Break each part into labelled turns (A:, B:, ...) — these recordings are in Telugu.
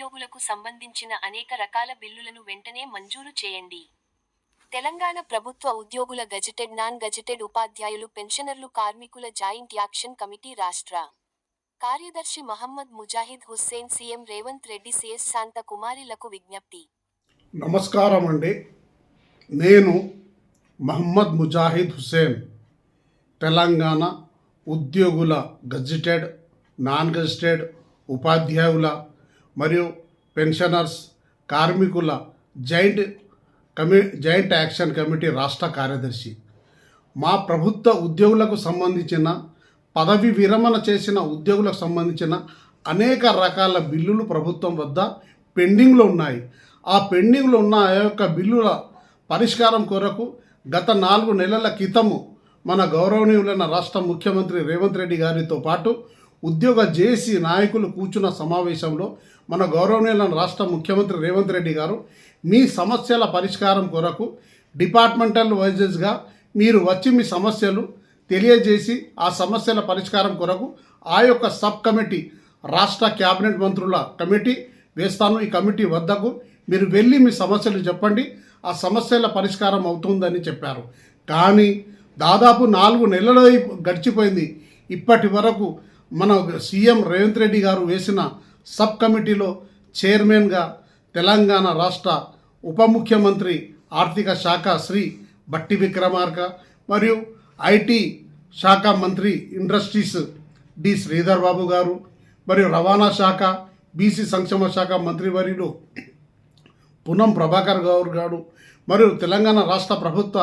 A: ఉద్యోగులకు సంబంధించిన అనేక రకాల బిల్లులను వెంటనే మంజూరు చేయండి. తెలంగాణ ప్రభుత్వ ఉద్యోగుల గజెటెడ్ నాన్ గజెటెడ్ ఉపాధ్యాయులు పెన్షనర్లు కార్మికుల జాయింట్ యాక్షన్ కమిటీ రాష్ట్ర కార్యదర్శి మహమ్మద్ ముజాహిద్ హుస్సేన్ సీఎం రేవంత్ రెడ్డి సిఎస్ శాంత కుమారిలకు విజ్ఞప్తి.
B: నమస్కారం అండి. నేను మహమ్మద్ ముజాహిద్ హుస్సేన్ తెలంగాణ ఉద్యోగుల గజిటెడ్ నాన్ గజిటెడ్ ఉపాధ్యాయుల మరియు పెన్షనర్స్ కార్మికుల జాయింట్ కమి జాయింట్ యాక్షన్ కమిటీ రాష్ట్ర కార్యదర్శి. మా ప్రభుత్వ ఉద్యోగులకు సంబంధించిన పదవి విరమణ చేసిన ఉద్యోగులకు సంబంధించిన అనేక రకాల బిల్లులు ప్రభుత్వం వద్ద పెండింగ్లో ఉన్నాయి. ఆ పెండింగ్లో ఉన్న ఆ యొక్క బిల్లుల పరిష్కారం కొరకు గత నాలుగు నెలల క్రితము మన గౌరవనీయులైన రాష్ట్ర ముఖ్యమంత్రి రేవంత్ రెడ్డి గారితో పాటు ఉద్యోగ జేసీ నాయకులు కూర్చున్న సమావేశంలో మన గౌరవనీయుల రాష్ట్ర ముఖ్యమంత్రి రేవంత్ రెడ్డి గారు మీ సమస్యల పరిష్కారం కొరకు డిపార్ట్మెంటల్ వైజెస్గా మీరు వచ్చి మీ సమస్యలు తెలియజేసి ఆ సమస్యల పరిష్కారం కొరకు ఆ యొక్క సబ్ కమిటీ రాష్ట్ర క్యాబినెట్ మంత్రుల కమిటీ వేస్తాను. ఈ కమిటీ వద్దకు మీరు వెళ్ళి మీ సమస్యలు చెప్పండి. ఆ సమస్యల పరిష్కారం అవుతుందని చెప్పారు. కానీ దాదాపు నాలుగు నెలలు గడిచిపోయింది. ఇప్పటి వరకు మన సీఎం రేవంత్ రెడ్డి గారు వేసిన సబ్ కమిటీలో చైర్మన్గా తెలంగాణ రాష్ట్ర ఉప ముఖ్యమంత్రి ఆర్థిక శాఖ శ్రీ బట్టి విక్రమార్క మరియు ఐటీ శాఖ మంత్రి ఇండస్ట్రీస్ డి శ్రీధర్ బాబు గారు మరియు రవాణా శాఖ బీసీ సంక్షేమ శాఖ మంత్రివర్యులు పునం ప్రభాకర్ గౌర్ గారు మరియు తెలంగాణ రాష్ట్ర ప్రభుత్వ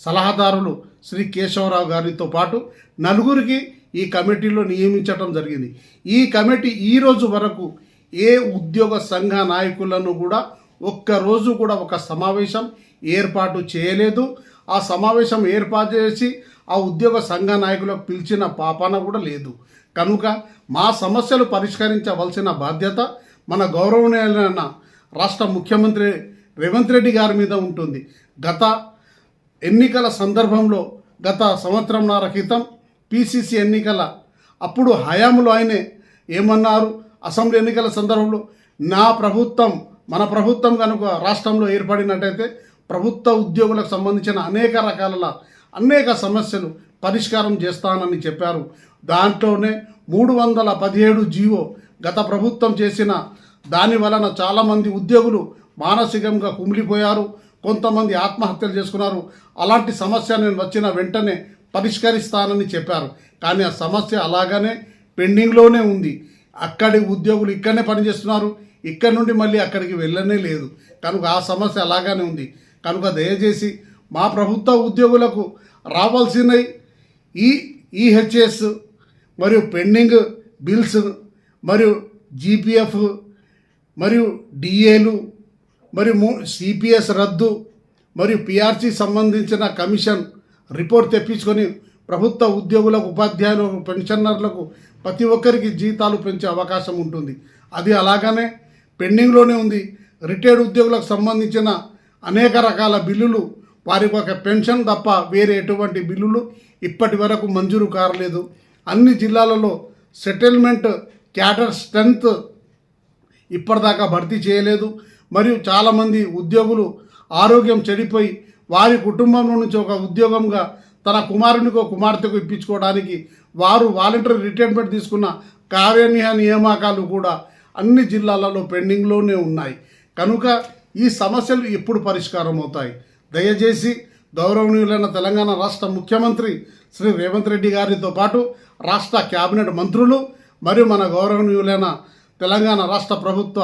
B: సలహాదారులు శ్రీ కేశవరావు గారితో పాటు నలుగురికి ఈ కమిటీలో నియమించటం జరిగింది. ఈ కమిటీ ఈ రోజు వరకు ఏ ఉద్యోగ సంఘ నాయకులను కూడా ఒక్కరోజు కూడా ఒక సమావేశం ఏర్పాటు చేయలేదు. ఆ సమావేశం ఏర్పాటు చేసి ఆ ఉద్యోగ సంఘ నాయకులకు పిలిచిన పాపాన కూడా లేదు. కనుక మా సమస్యలు పరిష్కరించవలసిన బాధ్యత మన గౌరవనీయులైన రాష్ట్ర ముఖ్యమంత్రి రేవంత్ రెడ్డి గారి మీద ఉంటుంది. గత ఎన్నికల సందర్భంలో గత సంవత్సరంన్నర క్రితం పిసిసి ఎన్నికల అప్పుడు హయాంలో ఆయనే ఏమన్నారు? అసెంబ్లీ ఎన్నికల సందర్భంలో నా ప్రభుత్వం మన ప్రభుత్వం కనుక రాష్ట్రంలో ఏర్పడినట్టయితే ప్రభుత్వ ఉద్యోగులకు సంబంధించిన అనేక రకాల అనేక సమస్యలు పరిష్కారం చేస్తానని చెప్పారు. దాంట్లోనే మూడు వందల పదిహేడు జీవో గత ప్రభుత్వం చేసిన దాని వలన చాలామంది ఉద్యోగులు మానసికంగా కుమిలిపోయారు. కొంతమంది ఆత్మహత్యలు చేసుకున్నారు. అలాంటి సమస్య నేను వచ్చిన వెంటనే పరిష్కరిస్తానని చెప్పారు. కానీ ఆ సమస్య అలాగనే పెండింగ్లోనే ఉంది. అక్కడి ఉద్యోగులు ఇక్కడనే పనిచేస్తున్నారు. ఇక్కడ నుండి మళ్ళీ అక్కడికి వెళ్ళనే లేదు. కనుక ఆ సమస్య అలాగానే ఉంది. కనుక దయచేసి మా ప్రభుత్వ ఉద్యోగులకు రావాల్సినవి ఈ ఈహెచ్ఎస్ మరియు పెండింగ్ బిల్స్ మరియు జీపీఎఫ్ మరియు డిఏలు మరియు మూ సిపిఎస్ రద్దు మరియు పిఆర్సి సంబంధించిన కమిషన్ రిపోర్ట్ తెప్పించుకొని ప్రభుత్వ ఉద్యోగులకు ఉపాధ్యాయులకు పెన్షనర్లకు ప్రతి ఒక్కరికి జీతాలు పెంచే అవకాశం ఉంటుంది. అది అలాగనే పెండింగ్లోనే ఉంది. రిటైర్డ్ ఉద్యోగులకు సంబంధించిన అనేక రకాల బిల్లులు వారికి ఒక పెన్షన్ తప్ప వేరే ఎటువంటి బిల్లులు ఇప్పటి వరకు మంజూరు కారలేదు. అన్ని జిల్లాలలో సెటిల్మెంట్ క్యాటర్ స్ట్రెంత్ ఇప్పటిదాకా భర్తీ చేయలేదు. మరియు చాలామంది ఉద్యోగులు ఆరోగ్యం చెడిపోయి వారి కుటుంబంలో నుంచి ఒక ఉద్యోగంగా తన కుమారునికో కుమార్తెకు ఇప్పించుకోవడానికి వారు వాలంటరీ రిటైర్మెంట్ తీసుకున్న కావ్యనిహ నియామకాలు కూడా అన్ని జిల్లాలలో పెండింగ్లోనే ఉన్నాయి. కనుక ఈ సమస్యలు ఎప్పుడు పరిష్కారం అవుతాయి? దయచేసి గౌరవనీయులైన తెలంగాణ రాష్ట్ర ముఖ్యమంత్రి శ్రీ రేవంత్ రెడ్డి గారితో పాటు రాష్ట్ర కేబినెట్ మంత్రులు మరియు మన గౌరవనీయులైన తెలంగాణ రాష్ట్ర ప్రభుత్వ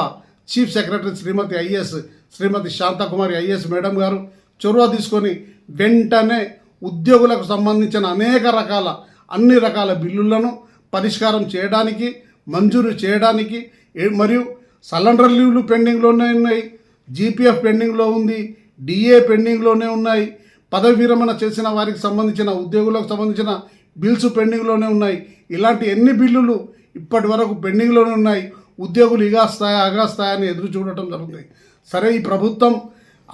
B: chief secretary Shrimati IS Shrimati Shantakumari IS madam గారు చొరవ తీసుకొని వెంటనే ఉద్యోగులకు సంబంధించిన అనేక రకాల అన్ని రకాల బిల్లులను పరిష్కారం చేయడానికి మంజూరు చేయడానికి మరియు సలండర్ లీవ్లు పెండింగ్లోనే ఉన్నాయి జీపీఎఫ్ పెండింగ్లో ఉంది డిఏ పెండింగ్లోనే ఉన్నాయి. పదవి విరమణ చేసిన వారికి సంబంధించిన ఉద్యోగులకు సంబంధించిన బిల్స్ పెండింగ్లోనే ఉన్నాయి. ఇలాంటి ఎన్ని బిల్లులు ఇప్పటి వరకు పెండింగ్లోనే ఉన్నాయి? ఉద్యోగులు ఇగాస్తాయా అగాస్తాయా అని ఎదురు చూడటం జరుగుతుంది. సరే ఈ ప్రభుత్వం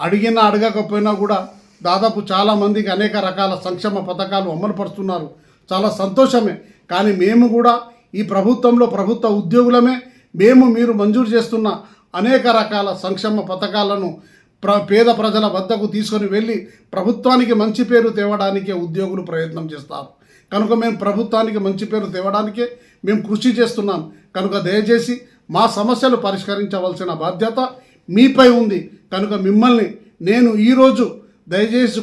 B: అడిగినా అడగకపోయినా కూడా దాదాపు చాలామందికి అనేక రకాల సంక్షేమ పథకాలు అమలుపరుస్తున్నారు చాలా సంతోషమే. కానీ మేము కూడా ఈ ప్రభుత్వంలో ప్రభుత్వ ఉద్యోగులమే. మేము మీరు మంజూరు చేస్తున్న అనేక రకాల సంక్షేమ పథకాలను ప్ర పేద ప్రజల వద్దకు తీసుకొని వెళ్ళి ప్రభుత్వానికి మంచి పేరు తేవడానికే ఉద్యోగులు ప్రయత్నం చేస్తారు. కనుక మేము ప్రభుత్వానికి మంచి పేరు తేవడానికే మేము కృషి చేస్తున్నాం. కనుక దయచేసి మా సమస్యలు పరిష్కరించవలసిన బాధ్యత మీపై ఉంది. కనుక మిమ్మల్ని నేను ఈరోజు దయచేసి